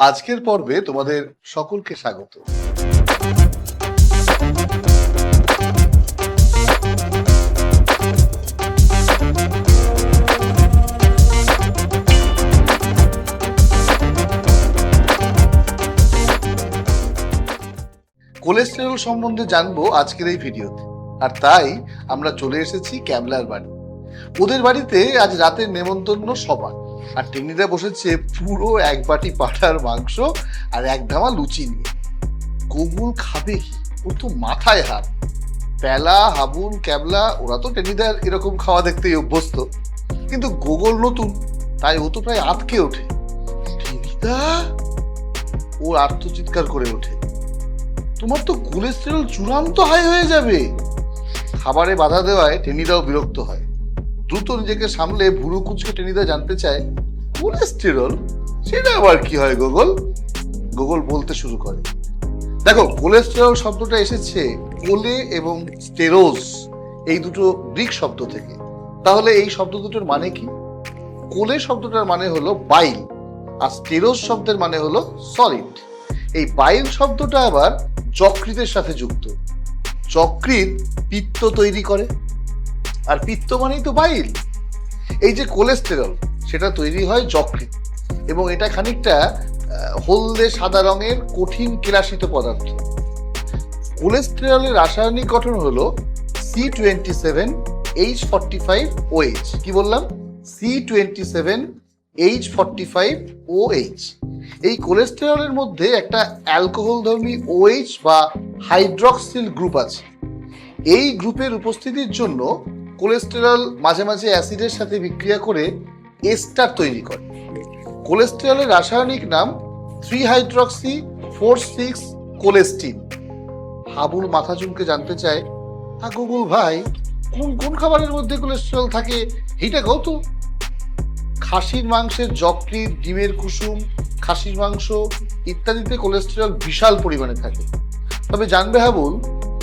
আজকের পর্বে তোমাদের সকলকে স্বাগত। কোলেস্টেরল সম্বন্ধে জানব আজকের এই ভিডিওতে। আর তাই আমরা চলে এসেছি ক্যামলার বাড়ি। ওদের বাড়িতে আজ রাতের নেমন্তন্ন সবার আর টেনিদা বসেছে পুরো এক বাটি পাঠার মাংস আর এক ধামা লুচি নিয়ে। গোগুল খাবে কি? ওর তো মাথায় হাত। প্যালা হাবুন ক্যাবলা, ওরা তো টেনিদার এরকম খাওয়া দেখতেই অভ্যস্ত। কিন্তু গোগল নতুন, তাই ও তো প্রায় আটকে ওঠে। টেনিদা ওর আত্মচিৎকার করে ওঠে। তোমার তো কোলেস্টেরল চূড়ান্ত হাই হয়ে যাবে। খাবারে বাধা দেওয়ায় টেনিদাও বিরক্ত হয়। দ্রুত নিজেকে সামলে ভুরু কুচকে টেনিদা জানতে চায় কোলেস্টেরল সেটা আবার কি হয়, গোগল? গোগল বলতে শুরু করে। দেখো কোলেস্টেরল শব্দটা এসেছে কোলে এবং স্টেরোজ এই দুটো গ্রিক শব্দ থেকে। তাহলে এই শব্দ দুটোর মানে কি? কোলে শব্দটার মানে হলো বাইল আর স্টেরোজ শব্দের মানে হলো সলিড এই বাইল শব্দটা আবার যকৃতের সাথে যুক্ত। যকৃত পিত্ত তৈরি করে। আর পিত্ত মানেই তো বাইল। এই যে কোলেস্টেরল, সেটা তৈরি হয় যকৃত এবং এটা খানিকটা হলদে সাদা রঙের কঠিন কেলাসিত পদার্থ। কোলেস্টেরলের রাসায়নিক গঠন হলো C twenty seven H forty five O H বললাম? C twenty seven H forty five O H কোলেস্টেরলের মধ্যে একটা অ্যালকোহল ধর্মী ওএইচ বা হাইড্রক্সিল গ্রুপ আছে। এই গ্রুপের উপস্থিতির জন্য কোলেস্টেরল মাঝে মাঝে অ্যাসিডের সাথে বিক্রিয়া করে এস্টার তৈরি করে। কোলেস্টেরলের রাসায়নিক নাম three hydroxy four six cholestene. Habul মাথা চুলকে জানতে চায়, তা গুগল ভাই, কোন কোন খাবারের মধ্যে কোলেস্টেরল থাকে? এইটা কত খাসির মাংসের যকৃৎ, ডিমের কুসুম, খাসির মাংস ইত্যাদিতে কোলেস্টেরল বিশাল পরিমাণে থাকে। তবে জানবে হাবুল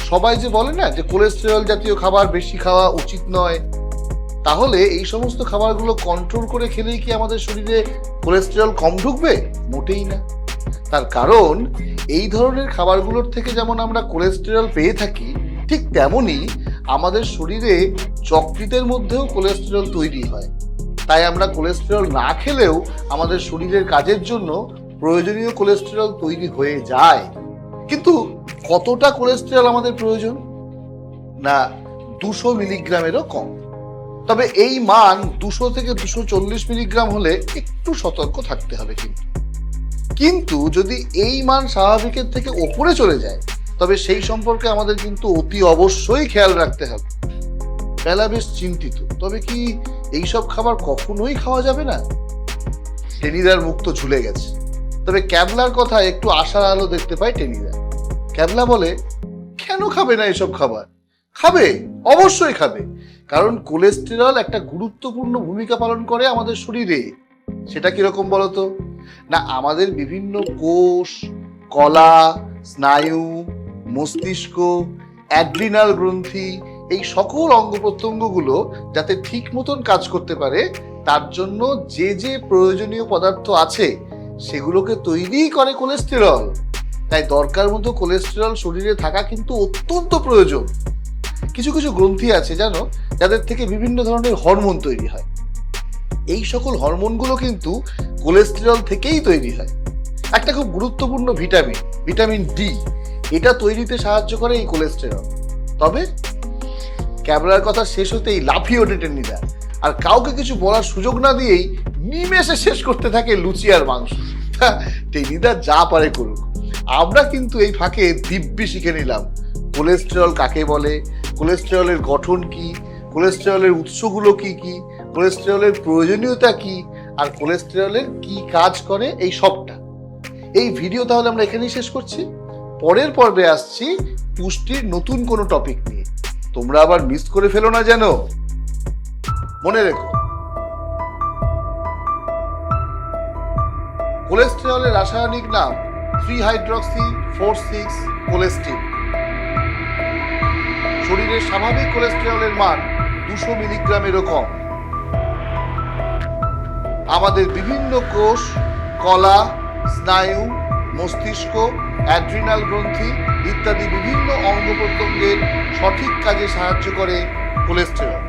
সবাই যে বলে না যে কোলেস্টেরল জাতীয় খাবার বেশি খাওয়া উচিত নয়, তাহলে এই সমস্ত খাবারগুলো কন্ট্রোল করে খেলেই কি আমাদের শরীরে কোলেস্টেরল কম ঢুকবে? মোটেই না। তার কারণ, এই ধরনের খাবারগুলোর থেকে যেমন আমরা কোলেস্টেরল পেয়ে থাকি, ঠিক তেমনই আমাদের শরীরে যকৃতের মধ্যেও কোলেস্টেরল তৈরি হয়। তাই আমরা কোলেস্টেরল না খেলেও আমাদের শরীরের কাজের জন্য প্রয়োজনীয় কোলেস্টেরল তৈরি হয়ে যায়। কিন্তু কতটা কোলেস্টেরল আমাদের প্রয়োজন? না, দুশো মিলিগ্রামেরও কম। তবে এই মান দুশো থেকে দুশো চল্লিশ মিলিগ্রাম হলে একটু সতর্ক থাকতে হবে কিন্তু। কিন্তু যদি এই মান স্বাভাবিকের থেকে ওপরে চলে যায়, তবে সেই সম্পর্কে আমাদের কিন্তু অতি অবশ্যই খেয়াল রাখতে হবে। বেলা বেশ চিন্তিত, তবে কি এইসব খাবার কখনোই খাওয়া যাবে না? টেনিদার মুখ তো ঝুলে গেছে। তবে ক্যাবলার কথা একটু আশার আলো দেখতে পাই টেনিদা। ক্যাবলা বলে, কেন খাবে না এসব খাবার? খাবে, অবশ্যই খাবে। কারণ কোলেস্টেরল একটা গুরুত্বপূর্ণ ভূমিকা পালন করে আমাদের শরীরে। সেটা কীরকম বলতো? না, আমাদের বিভিন্ন কোষ, কলা, স্নায়ু, মস্তিষ্ক, অ্যাড্রিনাল গ্রন্থি, এই সকল অঙ্গ প্রত্যঙ্গগুলো যাতে ঠিক মতন কাজ করতে পারে, তার জন্য যে যে প্রয়োজনীয় পদার্থ আছে, সেগুলোকে তৈরি করে কোলেস্টেরল। তাই দরকার মতো কোলেস্টেরল শরীরে থাকা কিন্তু অত্যন্ত প্রয়োজন। কিছু কিছু গ্রন্থি আছে জানো, যাদের থেকে বিভিন্ন ধরনের হরমোন তৈরি হয়। এই সকল হরমোনগুলো কিন্তু কোলেস্টেরল থেকেই তৈরি হয়। একটা খুব গুরুত্বপূর্ণ ভিটামিন ভিটামিন ডি এটা তৈরিতে সাহায্য করে এই কোলেস্টেরল তবে, ক্যাবলার কথা শেষ হতেই লাফিয়ে ওঠে টেনিদা আর কাউকে কিছু বলার সুযোগ না দিয়েই নিমেষে শেষ করতে থাকে লুচি আর মাংস। তা টেনিদা যা পারে করুক। আমরা কিন্তু এই ফাঁকে দিব্যি শিখে নিলাম। কোলেস্টেরল কাকে বলে? কোলেস্টেরলের গঠন কি? কোলেস্টেরলের উৎসগুলো কি কি? কোলেস্টেরলের প্রয়োজনীয়তা কি? আর কোলেস্টেরলের কি কাজ করে? এই সবটা। এই ভিডিও তাহলে আমরা এখানেই শেষ করছি। পরের পর্বে আসছি পুষ্টির নতুন কোনো টপিক নিয়ে। তোমরা আবার মিস করে ফেলো না যেন। মনে রেখো। কোলেস্টেরলের রাসায়নিক নাম three hydroxy four six cholestene শরীরের স্বাভাবিক কোলেস্টেরলের মান দুশো মিলিগ্রামেরও কম। আমাদের বিভিন্ন কোষ, কলা, স্নায়ু, মস্তিষ্ক অ্যাড্রিনাল গ্রন্থি ইত্যাদি বিভিন্ন অঙ্গ প্রত্যঙ্গের সঠিক কাজে সাহায্য করে কোলেস্টেরল